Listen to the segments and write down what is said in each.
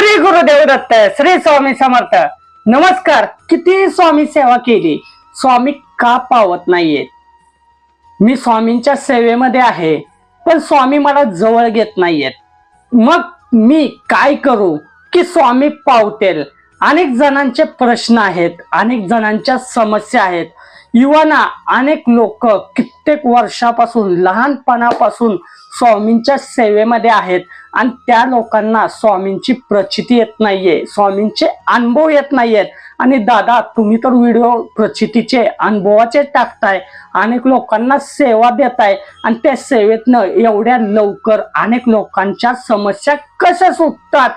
श्री गुरुदेव दत्त श्री स्वामी समर्थ. नमस्कार. किती स्वामी सेवा केली? स्वामी का पावत नाहीये? मी स्वामींच्या सेवेमध्ये आहे पण स्वामी मला जवळ घेत नाहीयेत. मग मी काय करू की स्वामी पावतेल? अनेक जणांचे प्रश्न आहेत अनेक जणांच्या समस्या आहेत. युवाना अनेक लोक कित्येक वर्षापासून लहानपणापासून स्वामींच्या सेवेमध्ये आहेत. आणि त्या लोकांना स्वामींची प्रचिती येत नाहीये. स्वामींचे अनुभव येत नाहीयेत. आणि दादा तुम्ही तर व्हिडिओ प्रचितीचे अनुभवाचे टाकताय. अनेक लोकांना सेवा देताय. आणि त्या सेवेतनं एवढ्या लवकर अनेक लोकांच्या समस्या कशा सुटतात?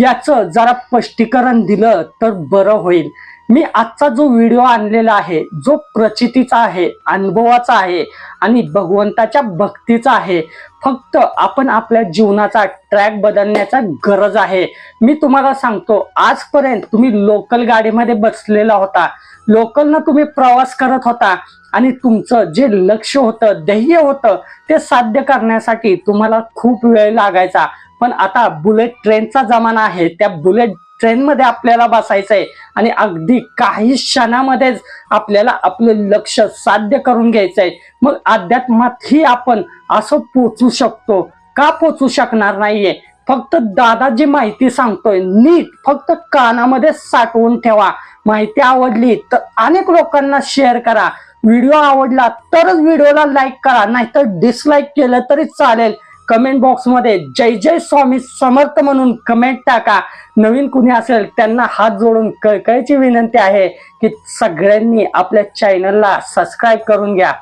याचं जरा स्पष्टीकरण दिलं तर बरं होईल. मी आजचा जो व्हिडिओ आणलेला आहे जो प्रचितीचा आहे अनुभवाचा आहे आणि भगवंताच्या भक्तीचा आहे फक्त आपण आपल्या जीवनाचा ट्रॅक बदलण्याचा गरज आहे. मी तुम्हाला सांगतो आजपर्यंत तुम्ही लोकल गाडीमध्ये बसलेला होता. लोकलनं तुम्ही प्रवास करत होता आणि तुमचं जे लक्ष होतं ध्येय होतं ते साध्य करण्यासाठी तुम्हाला खूप वेळ लागायचा. पण आता बुलेट ट्रेनचा जमाना आहे त्या बुलेट ट्रेनमध्ये आपल्याला बसायचंय. आणि अगदी काही क्षणामध्येच आपल्याला आपलं लक्ष साध्य करून घ्यायचं आहे मग अध्यात्मातही आपण असं पोचू शकतो का पोचू शकणार नाहीये? फक्त दादा जी माहिती सांगतोय नीट फक्त कानामध्ये साठवून ठेवा. माहिती आवडली तर अनेक लोकांना शेअर करा. व्हिडिओ आवडला तरच व्हिडिओला लाईक करा. नाहीतर डिसलाईक केलं तरी चालेल. कमेंट बॉक्समध्ये जय जय स्वामी समर्थ म्हणून कमेंट टाका. नवीन कुणी असेल त्यांना हात जोडून कळकळीची विनंती आहे की सगळ्यांनी आपल्या चॅनलला सबस्क्राईब करून घ्या.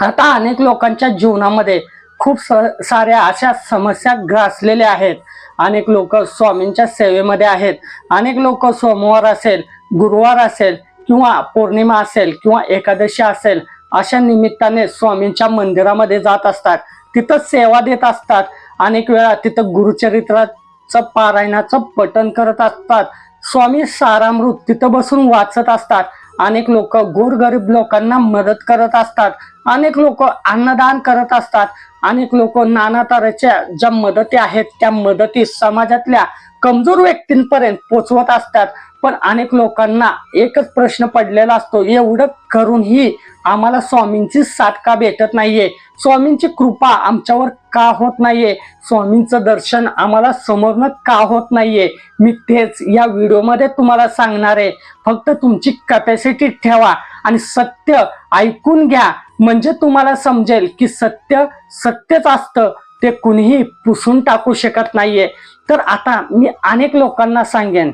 आता अनेक लोकांच्या जीवनामध्ये खूप स- साऱ्या अशा समस्या ग्रासलेल्या आहेत. अनेक लोक स्वामींच्या सेवेमध्ये आहेत. अनेक लोक सोमवार असेल गुरुवार असेल किंवा पौर्णिमा असेल किंवा एकादशी असेल अशा निमित्ताने स्वामींच्या मंदिरामध्ये जात असतात. तिथं सेवा देत असतात. अनेक वेळा तिथं गुरुचरित्राचं पारायणाचं पठन करत असतात. स्वामी सारामृत तिथं बसून वाचत असतात. अनेक लोक गोरगरीब लोकांना मदत करत असतात. अनेक लोक अन्नदान करत असतात. अनेक लोक नाना तऱ्हेच्या ज्या मदती आहेत त्या मदती समाजातल्या कमजोर व्यक्तींपर्यंत पोचवत असतात. पण अनेक लोकांना एकच प्रश्न पडलेला असतो एवढं करूनही आम्हाला स्वामींची साथ का भेटत नाहीये? स्वामींची कृपा आमच्यावर का होत नाहीये? स्वामींचं दर्शन आम्हाला समोरनं का होत नाहीये? मी तेच या व्हिडिओमध्ये तुम्हाला सांगणार आहे. फक्त तुमची कॅपॅसिटी ठेवा आणि सत्य ऐकून घ्या. म्हणजे तुम्हाला समजेल की सत्य सत्यच असतं ते कुणीही पुसून टाकू शकत नाहीये. तर आता मी अनेक लोकांना सांगेन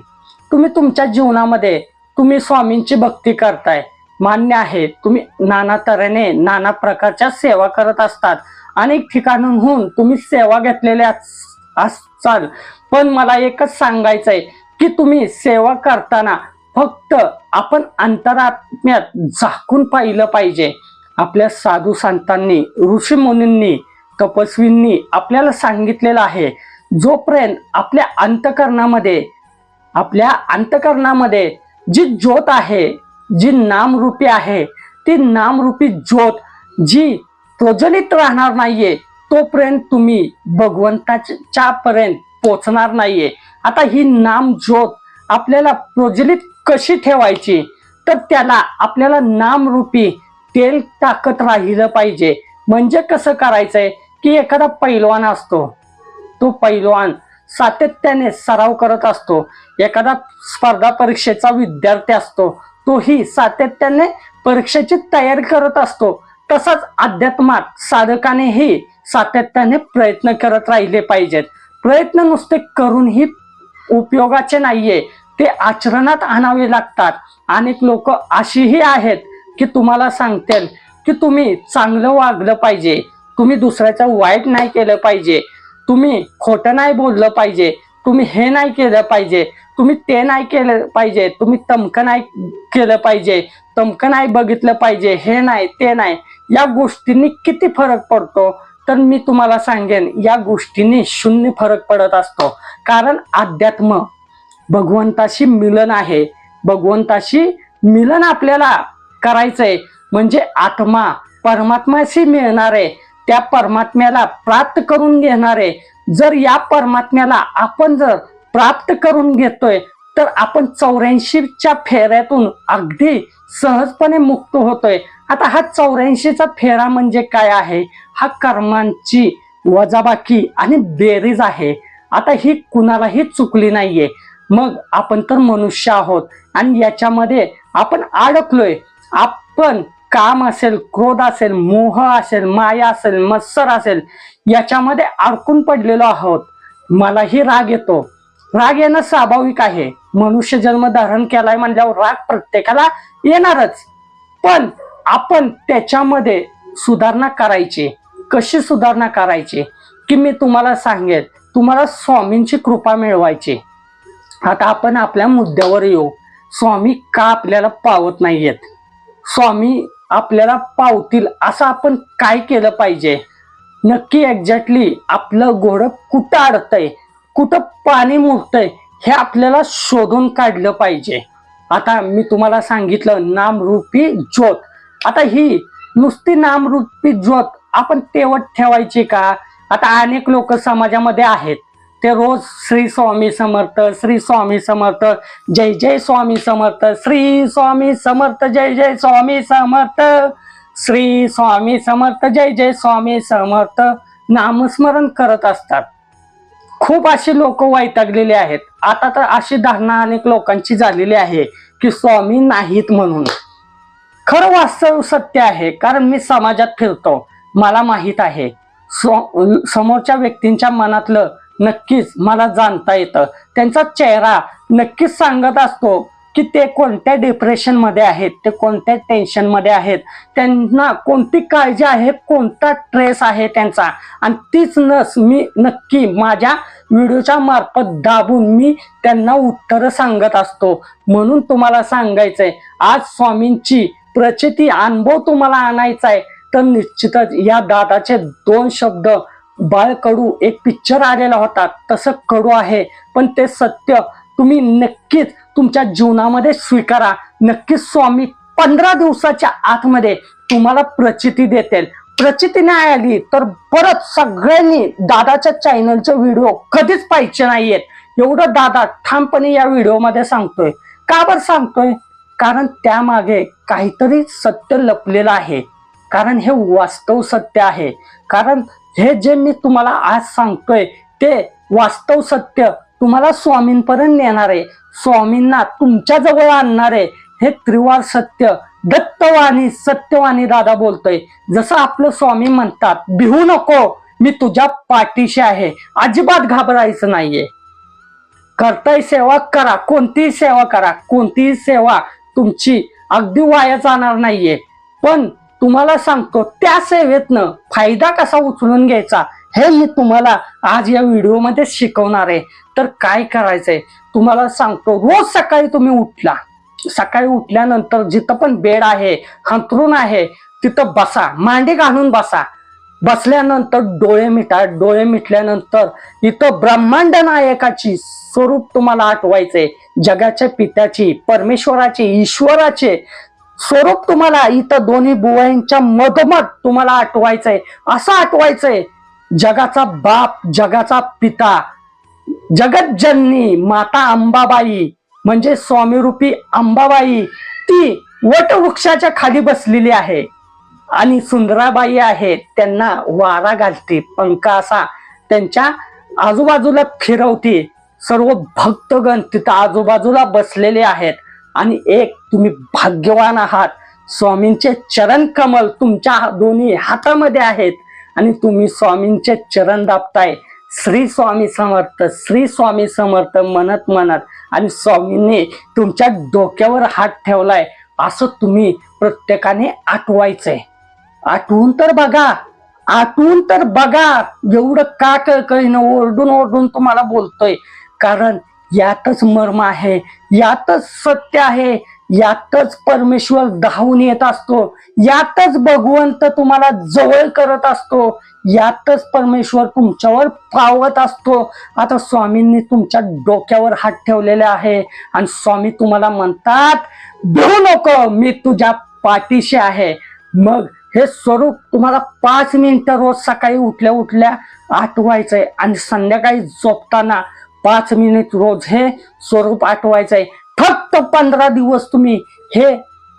तुम्ही तुमच्या जीवनामध्ये तुम्ही स्वामींची भक्ती करताय. मान्य आहे तुम्ही नाना तऱ्हेने नाना प्रकारच्या सेवा करत असतात. अनेक ठिकाणांहून तुम्ही सेवा घेतलेल्या असाल पण मला एकच सांगायचंय की तुम्ही सेवा करताना फक्त आपण अंतरात्म्यात झाकून पाहिलं पाहिजे. आपल्या साधू संतांनी ऋषी मुनींनी तपस्वींनी आपल्याला सांगितलेलं आहे जोपर्यंत आपल्या अंतकरणामध्ये आपल्या अंतकरणामध्ये जी ज्योत आहे जी नामरूपी आहे ती नामरूपी ज्योत जी प्रज्वलित राहणार नाहीये तोपर्यंत तुम्ही भगवंताच्या पर्यंत पोचणार नाहीये. आता ही नाम ज्योत आपल्याला प्रज्वलित कशी ठेवायची? तर त्याला आपल्याला नामरूपी तेल टाकत राहिलं पाहिजे. म्हणजे कसं करायचंय? की एखादा पैलवान असतो. तो पैलवान सातत्याने सराव करत असतो. एखादा स्पर्धा परीक्षेचा विद्यार्थी असतो तोही सातत्याने परीक्षेची तयारी करत असतो. तसाच अध्यात्मात साधकानेही सातत्याने प्रयत्न करत राहिले पाहिजेत. प्रयत्न नुसते करूनही उपयोगाचे नाहीये ते आचरणात आणावे लागतात. अनेक लोक अशीही आहेत की तुम्हाला सांगतील की तुम्ही चांगलं वागलं पाहिजे तुम्ही दुसऱ्याचं वाईट नाही केलं पाहिजे. तुम्ही खोटं नाही बोललं पाहिजे. तुम्ही हे नाही केलं पाहिजे. तुम्ही ते नाही केलं पाहिजे. तुम्ही तमकं नाही केलं पाहिजे. तमकं नाही बघितलं पाहिजे. हे नाही ते नाही. या गोष्टींनी किती फरक पडतो? तर मी तुम्हाला सांगेन या गोष्टींनी शून्य फरक पडत असतो. कारण अध्यात्म भगवंताशी मिलन आहे. भगवंताशी मिलन आपल्याला करायचंय. म्हणजे आत्मा परमात्माशी मिळणार आहे त्या परमात्म्याला प्राप्त करून घेणार. आहे जर या परमात्म्याला आपण जर प्राप्त करून घेतोय तर आपण चौऱ्याऐंशीच्या फेऱ्यातून अगदी सहजपणे मुक्त होतोय. आता हा चौऱ्याऐंशीचा फेरा म्हणजे काय आहे? हा कर्मांची वजाबाकी आणि बेरीज आहे. आता ही कुणालाही चुकली नाहीये. मग आपण तर मनुष्य आहोत आणि याच्यामध्ये आपण अडकलोय. आपण काम असेल क्रोध असेल मोह असेल माया असेल मत्सर असेल याच्यामध्ये अडकून पडलेलो आहोत. मलाही राग येतो. राग येणं स्वाभाविक आहे. मनुष्य जन्म धारण केलाय म्हणल्यावर राग प्रत्येकाला येणारच. पण आपण त्याच्यामध्ये सुधारणा करायची. कशी सुधारणा करायची? की मी तुम्हाला सांगेन तुम्हाला स्वामींची कृपा मिळवायची. आता आपण आपल्या मुद्द्यावर येऊ. स्वामी का आपल्याला पावत नाहीयेत? स्वामी आपल्याला पावतील असं आपण काय केलं पाहिजे? नक्की एक्झॅक्टली आपलं घोडं कुठं अडतंय कुठं पाणी मुरतंय हे आपल्याला शोधून काढलं पाहिजे. आता मी तुम्हाला सांगितलं नामरूपी ज्योत. आता ही नुसती नामरूपी ज्योत आपण तेवट ठेवायची का? आता अनेक लोक समाजामध्ये आहेत. ते रोज श्री स्वामी समर्थ श्री स्वामी समर्थ जय जय स्वामी समर्थ श्री स्वामी समर्थ जय जय स्वामी समर्थ श्री स्वामी समर्थ जय जय स्वामी समर्थ नामस्मरण करत असतात. खूप अशी लोक वैतागलेले आहेत. आता तर अशी धारणा अनेक लोकांची झालेली आहे की स्वामी नाहीत म्हणून. खरं वास्तव सत्य आहे कारण मी समाजात फिरतो. मला माहीत आहे. स्व- समोरच्या व्यक्तींच्या मनातलं नक्कीच मला जाणता येतं. त्यांचा चेहरा नक्कीच सांगत असतो की ते कोणत्या डिप्रेशनमध्ये आहेत ते कोणत्या टेन्शनमध्ये आहेत. त्यांना कोणती काळजी आहे कोणता ट्रेस आहे त्यांचा. आणि तीच नस मी नक्की माझ्या व्हिडिओच्या मार्फत दाबून मी त्यांना उत्तरं सांगत असतो. म्हणून तुम्हाला सांगायचंय आज स्वामींची प्रचिती अनुभव तुम्हाला आणायचा आहे तर निश्चितच या दादाचे दोन शब्द बाळ कडू एक पिक्चर आलेला होता. तसं कडू आहे पण ते सत्य तुम्ही नक्कीच तुमच्या जीवनामध्ये स्वीकारा. नक्कीच स्वामी पंधरा दिवसाच्या आतमध्ये तुम्हाला प्रचिती देतील. प्रचिती नाही आली तर परत सगळ्यांनी दादाच्या चॅनलचे व्हिडिओ कधीच पाहिजे नाहीयेत. एवढं दादा ठामपणे या व्हिडिओमध्ये सांगतोय. का बरं सांगतोय? कारण त्यामागे काहीतरी सत्य लपलेलं आहे. कारण हे वास्तव सत्य आहे. कारण हे जे मी तुम्हाला आज सांगतोय ते वास्तव सत्य तुम्हाला स्वामींपर्यंत नेणार आहे. स्वामींना तुमच्या जवळ आणणार आहे. हे त्रिवार सत्य दत्तवाणी सत्यवाणी दादा बोलतोय. जसं आपलं स्वामी म्हणतात भिहू नको मी तुझ्या पाठीशी आहे. अजिबात घाबरायचं नाहीये. करताय सेवा करा कोणतीही सेवा करा. कोणतीही सेवा तुमची अगदी वाया जाणार नाहीये. पण तुम्हाला सांगतो त्या सेवेतनं फायदा कसा उचलून घ्यायचा हे मी तुम्हाला आज या व्हिडिओमध्ये शिकवणार आहे. तर काय करायचंय? तुम्हाला सांगतो रोज सकाळी तुम्ही उठला. सकाळी उठल्यानंतर जिथं पण बेड आहे हंतरून आहे तिथं बसा. मांडी घालून बसा. बसल्यानंतर डोळे मिटा. डोळे मिटल्यानंतर इथं ब्रह्मांड नायकाची स्वरूप तुम्हाला आठवायचे जगाच्या पित्याची परमेश्वराची ईश्वराचे स्वरूप तुम्हाला इथं दोन्ही बुवाईंच्या मधोमध तुम्हाला आठवायचंय. असं आठवायचंय जगाचा बाप जगाचा पिता जगतजननी माता अंबाबाई म्हणजे स्वामीरूपी अंबाबाई ती वटवृक्षाच्या खाली बसलेली आहे. आणि सुंदराबाई आहे त्यांना वारा घालते पंखा असा त्यांच्या आजूबाजूला फिरवते सर्व भक्तगण तिथं आजूबाजूला बसलेले आहेत. आणि एक तुम्ही भाग्यवान आहात. स्वामींचे चरण कमल तुमच्या दोन्ही हातामध्ये आहेत. आणि तुम्ही स्वामींचे चरण दाबताय श्री स्वामी समर्थ श्री स्वामी समर्थ म्हणत म्हणत आणि स्वामींनी तुमच्या डोक्यावर हात ठेवलाय. असं तुम्ही प्रत्येकाने आठवायचंय. आठवून तर बघा. आठवून तर बघा. एवढं का कळकळीनं ओरडून ओरडून तुम्हाला बोलतोय. कारण यातच मर्म आहे यातच सत्य आहे यातच परमेश्वर धावून येत असतो यातच भगवंत तुम्हाला जवळ करत असतो यातच परमेश्वर तुमच्यावर पावत असतो. आता स्वामींनी तुमच्या डोक्यावर हात ठेवलेले आहे आणि स्वामी तुम्हाला म्हणतात भिवू नको मी तुझ्या पाठीशी आहे. मग हे स्वरूप तुम्हाला पाच मिनिटं रोज सकाळी उठल्या उठल्या आठवायचंय आणि संध्याकाळी झोपताना पाच मिनिट रोज हे स्वरूप आठवायचंय. फक्त पंधरा दिवस तुम्ही हे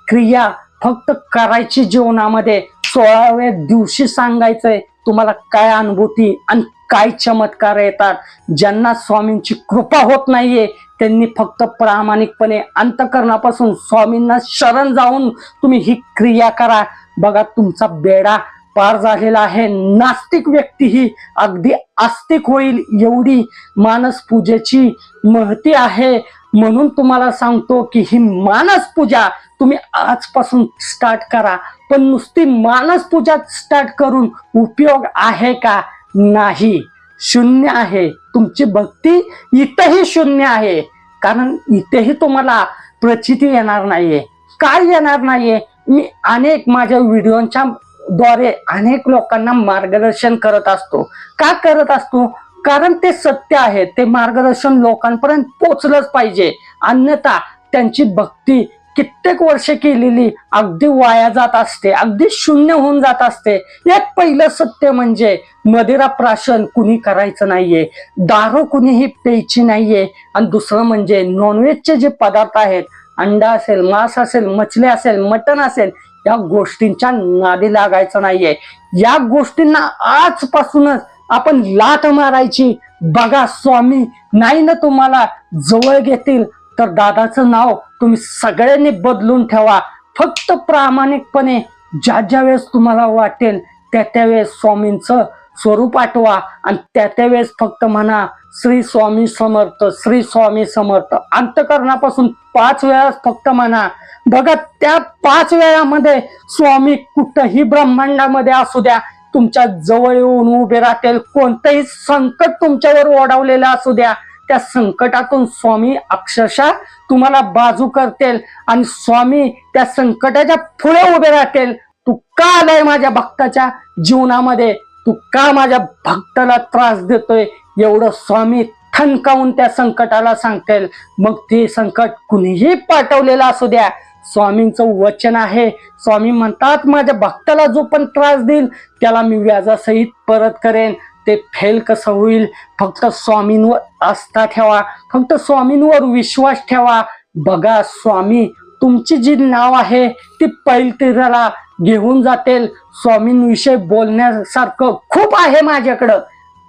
क्रिया फक्त करायची जीवनामध्ये सोळाव्या दिवशी सांगायचंय. तुम्हाला काय अनुभूती आणि काय चमत्कार येतात. ज्यांना स्वामींची कृपा होत नाहीये त्यांनी फक्त प्रामाणिकपणे अंतकरणापासून स्वामींना शरण जाऊन तुम्ही ही क्रिया करा. बघा तुमचा बेडा पार झालेला आहे. नास्तिक व्यक्ती ही अगदी आस्तिक होईल एवढी मानस पूजेची महती आहे. म्हणून तुम्हाला सांगतो की ही मानस पूजा तुम्ही आजपासून स्टार्ट करा. पण नुसती मानस पूजा स्टार्ट करून उपयोग आहे का? नाही. शून्य आहे. तुमची भक्ती इथंही शून्य आहे. कारण इथेही तुम्हाला प्रचिती येणार नाहीये. काय येणार नाहीये? मी अनेक माझ्या व्हिडिओच्या द्वारे अनेक लोकांना मार्गदर्शन करत असतो. का करत असतो? कारण ते सत्य आहे. ते मार्गदर्शन लोकांपर्यंत पोचलंच पाहिजे. अन्यथा त्यांची भक्ती कित्येक वर्ष केलेली अगदी वाया जात असते. अगदी शून्य होऊन जात असते. यात पहिलं सत्य म्हणजे मदिरा प्राशन कुणी करायचं नाहीये. दारू कुणीही प्यायची नाहीये. आणि दुसरं म्हणजे नॉनव्हेजचे जे पदार्थ आहेत अंडा असेल मांस असेल मछली असेल मटण असेल या गोष्टींच्या नादी लागायचं नाहीये. या गोष्टींना आजपासूनच आपण लाट मारायची. बघा स्वामी नाही ना तुम्हाला जवळ घेतील? तर दादाचं नाव तुम्ही सगळ्यांनी बदलून ठेवा. फक्त प्रामाणिकपणे ज्या ज्या वेळेस तुम्हाला वाटेल त्या त्यावेळेस स्वामींचं स्वरूप आठवा आणि त्या त्यावेळेस फक्त म्हणा श्री स्वामी समर्थ श्री स्वामी समर्थ. अंतकरणापासून पाच वेळा फक्त म्हणा बघा त्या पाच वेळामध्ये स्वामी कुठंही ब्रह्मांडामध्ये असू द्या तुमच्या जवळ येऊन उभे राहतील कोणतंही संकट तुमच्यावर ओढवलेलं असू द्या त्या संकटातून स्वामी अक्षरशः तुम्हाला बाजू करतील आणि स्वामी त्या संकटाच्या पुढे उभे राहतील. तू का आलाय माझ्या भक्ताच्या जीवनामध्ये. तू का माझ्या भक्ताला त्रास देतोय? एवढं स्वामी ठणकावून त्या संकटाला सांगतील. मग ते संकट कुणीही पाठवलेलं असू द्या. स्वामींचं वचन आहे. स्वामी म्हणतात माझ्या भक्ताला जो पण त्रास देईल त्याला मी व्याजासहित परत करेन. ते फेल कसं होईल? फक्त स्वामींवर आस्था ठेवा. फक्त स्वामींवर विश्वास ठेवा. बघा स्वामी तुमची जी नाव आहे ती पैलतीराला घेऊन जातील. स्वामींविषयी बोलण्यासारखं खूप आहे माझ्याकडं.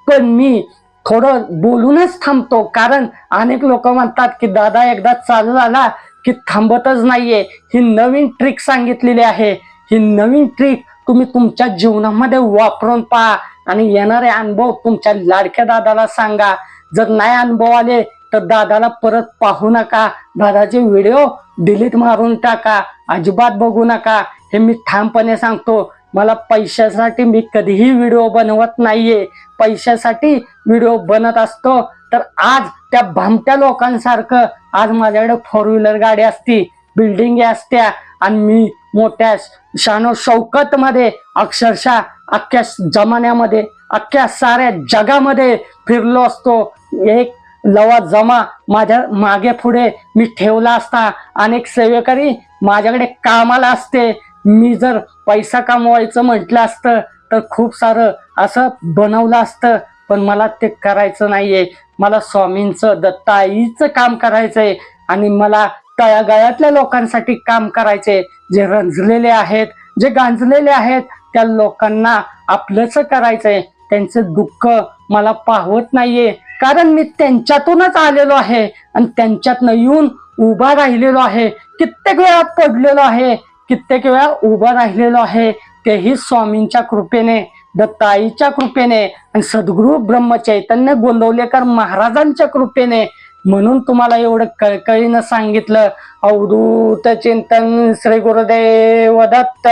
पण मी थोडं बोलूनच थांबतो. कारण अनेक लोक म्हणतात की दादा एकदा चालू झाला की थांबतच नाहीये. ही नवीन ट्रिक सांगितलेली आहे. ही नवीन ट्रिक तुम्ही तुमच्या जीवनामध्ये वापरून पहा. आणि येणारे अनुभव तुमच्या लाडक्या दादाला सांगा. जर नाही अनुभव आले तर दादाला परत पाहू नका. दादाचे व्हिडिओ डिलीट मारून टाका. अजिबात बघू नका. हे मी ठामपणे सांगतो मला पैशासाठी मी कधीही व्हिडिओ बनवत नाहीये. पैशासाठी व्हिडिओ बनत असतो तर आज त्या भामट्या लोकांसारखं आज माझ्याकडे फोर व्हीलर गाडी असती बिल्डिंग असत्या आणि मी मोठ्या शानो शौकत मध्ये अक्षरशः अख्ख्या जमान्यामध्ये अख्ख्या साऱ्या जगामध्ये फिरलो असतो. एक लवा जमा माझ्या मागे पुढे मी ठेवला असता अनेक सेवेकरी माझ्याकडे कामाला असते मी जर पैसा कमवायचं म्हटलं असतं तर खूप सारं असं बनवलं असतं. पण मला ते करायचं नाहीये. मला स्वामींचं दत्ताईचं काम करायचंय. आणि मला तळागाळातल्या लोकांसाठी काम करायचे जे रंजलेले आहेत जे गांजलेले आहेत त्या लोकांना आपलंच करायचंय. त्यांचं दुःख मला पाहवत नाहीये. कारण मी त्यांच्यातूनच आलेलो आहे. आणि त्यांच्यातनं येऊन उभा राहिलेलो आहे. कित्येक वेळा पडलेलो आहे. कित्येक वेळा उभा राहिलेलो आहे. तेही स्वामींच्या कृपेने दत्ताईच्या कृपेने आणि सद्गुरु ब्रह्मचैतन्य गोंदवलेकर महाराजांच्या कृपेने. म्हणून तुम्हाला एवढं कळकळीनं सांगितलं. अवधूत चिंतन श्री गुरुदेव दत्त.